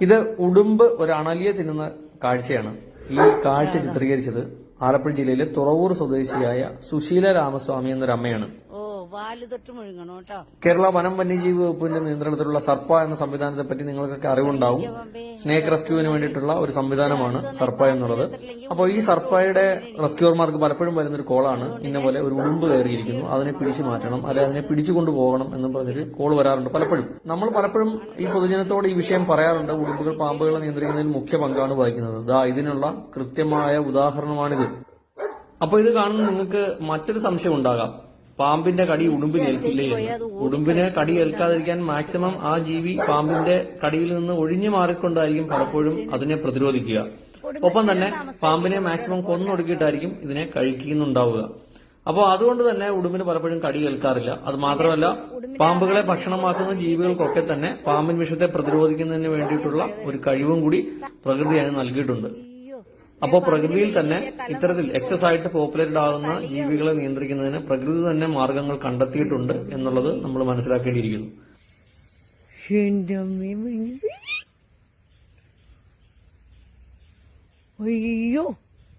ഇത് ഉടുമ്പ് ഒരു അണലിയെ തിന്നുന്ന കാഴ്ചയാണ്. ഈ കാഴ്ച ചിത്രീകരിച്ചത് ആലപ്പുഴ ജില്ലയിലെ തുറവൂർ സ്വദേശിയായ സുശീല രാമസ്വാമി എന്നൊരു അമ്മയാണ് ഓ വാൽ തൊട്ട് മുഴുങ്ങണം കേട്ടോ. കേരള വനം വന്യജീവി വകുപ്പിന്റെ നിയന്ത്രണത്തിലുള്ള സർപ്പ എന്ന സംവിധാനത്തെ പറ്റി നിങ്ങൾക്കൊക്കെ അറിവുണ്ടാവും. സ്നേക്ക് റെസ്ക്യൂവിന് വേണ്ടിയിട്ടുള്ള ഒരു സംവിധാനമാണ് സർപ്പ എന്നുള്ളത്. അപ്പോൾ ഈ സർപ്പയുടെ റെസ്ക്യൂർമാർക്ക് പലപ്പോഴും വരുന്ന ഒരു കോളാണ്. ഇന്ന പോലെ ഒരു ഉടുമ്പ് കയറിയിരിക്കുന്നു. അതിനെ പിടിച്ചു മാറ്റണം. അല്ലെ അതിനെ പിടിച്ചു കൊണ്ടുപോകണം എന്ന് പറഞ്ഞൊരു കോൾ വരാറുണ്ട് പലപ്പോഴും. നമ്മൾ പലപ്പോഴും ഈ പൊതുജനത്തോട് ഈ വിഷയം പറയാറുണ്ട്. ഉടുമ്പുകൾ പാമ്പുകളെ നിയന്ത്രിക്കുന്നതിൽ മുഖ്യ പങ്കാണ് വഹിക്കുന്നത്. ദാ ഇതിനുള്ള കൃത്യമായ ഉദാഹരണമാണിത്. അപ്പോൾ ഇത് കാണുന്ന നിങ്ങൾക്ക് മറ്റൊരു സംശയം ഉണ്ടാകാം. പാമ്പിന്റെ കടി ഉടുമ്പിന് ഏൽക്കില്ലേ ഉടുമ്പിന് കടി ഏൽക്കാതിരിക്കാൻ മാക്സിമം ആ ജീവി പാമ്പിന്റെ കടിയിൽ നിന്ന് ഒഴിഞ്ഞു മാറിക്കൊണ്ടായിരിക്കും പലപ്പോഴും അതിനെ പ്രതിരോധിക്കുക. ഒപ്പം തന്നെ പാമ്പിനെ മാക്സിമം കൊന്നൊടുക്കിയിട്ടായിരിക്കും ഇതിനെ കഴിക്കുന്നുണ്ടാവുക. അപ്പോൾ അതുകൊണ്ട് തന്നെ ഉടുമ്പിന് പലപ്പോഴും കടി കേൾക്കാറില്ല അത് മാത്രമല്ല പാമ്പുകളെ ഭക്ഷണമാക്കുന്ന ജീവികൾക്കൊക്കെ തന്നെ പാമ്പിൻ വിഷത്തെ പ്രതിരോധിക്കുന്നതിന് വേണ്ടിയിട്ടുള്ള ഒരു കഴിവും കൂടി പ്രകൃതി അതിന് നൽകിയിട്ടുണ്ട്. അപ്പോൾ പ്രകൃതിയിൽ തന്നെ ഇത്തരത്തിൽ എക്സസ് ആയിട്ട് പോപ്പുലേറ്റഡ് ആകുന്ന ജീവികളെ നിയന്ത്രിക്കുന്നതിന് പ്രകൃതി തന്നെ മാർഗങ്ങൾ കണ്ടെത്തിയിട്ടുണ്ട് എന്നുള്ളത് നമ്മൾ മനസ്സിലാക്കേണ്ടിയിരിക്കുന്നു. അയ്യോ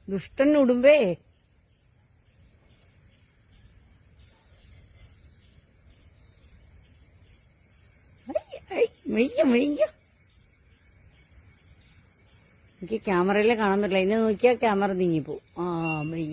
ദുഷ്ടൻ ഉടുമ്പേ മെയ്യ മെയ്യ എനിക്ക് ക്യാമറയിലെ കാണാൻ പറ്റില്ല. ഇന്നെ നോക്കിയാൽ ക്യാമറ നീങ്ങിപ്പോ ആ